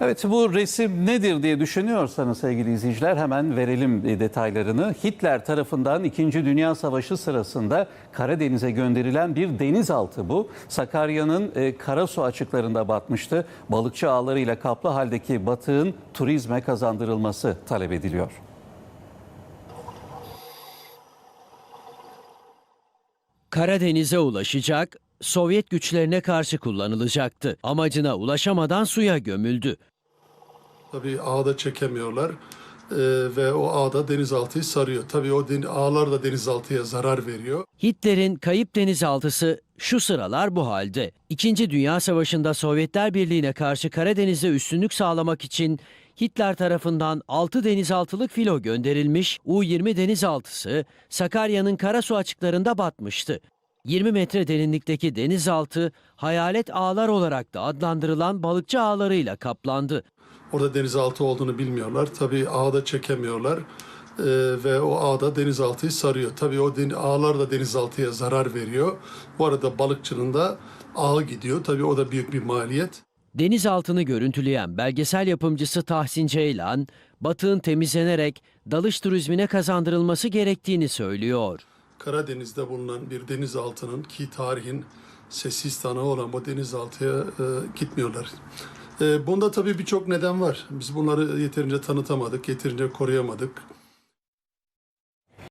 Evet bu resim nedir diye düşünüyorsanız sevgili izleyiciler hemen verelim detaylarını. Hitler tarafından 2. Dünya Savaşı sırasında Karadeniz'e gönderilen bir denizaltı bu. Sakarya'nın e, Karasu açıklarında batmıştı. Balıkçı ağlarıyla kaplı haldeki batığın turizme kazandırılması talep ediliyor. Karadeniz'e ulaşacak, Sovyet güçlerine karşı kullanılacaktı. Amacına ulaşamadan suya gömüldü. Tabii ağda çekemiyorlar Ee, ve o ağda denizaltıyı sarıyor. Tabii o den- ağlar da denizaltıya zarar veriyor. Hitler'in kayıp denizaltısı şu sıralar bu halde. İkinci Dünya Savaşı'nda Sovyetler Birliği'ne karşı Karadeniz'e üstünlük sağlamak için Hitler tarafından 6 denizaltılık filo gönderilmiş U-20 denizaltısı Sakarya'nın Karasu açıklarında batmıştı. 20 metre derinlikteki denizaltı hayalet ağlar olarak da adlandırılan balıkçı ağlarıyla kaplandı. Orada denizaltı olduğunu bilmiyorlar. Tabii ağda çekemiyorlar Ee, ve o ağda denizaltıyı sarıyor. Tabii o den- ağlar da denizaltıya zarar veriyor. Bu arada balıkçının da ağı gidiyor. Tabii o da büyük bir maliyet. Denizaltını görüntüleyen belgesel yapımcısı Tahsin Ceylan, batığın temizlenerek dalış turizmine kazandırılması gerektiğini söylüyor. Karadeniz'de bulunan bir denizaltının ki tarihin sessiz tanığı olan bu denizaltıya e, gitmiyorlar. E, bunda tabii birçok neden var. Biz bunları yeterince tanıtamadık, yeterince koruyamadık.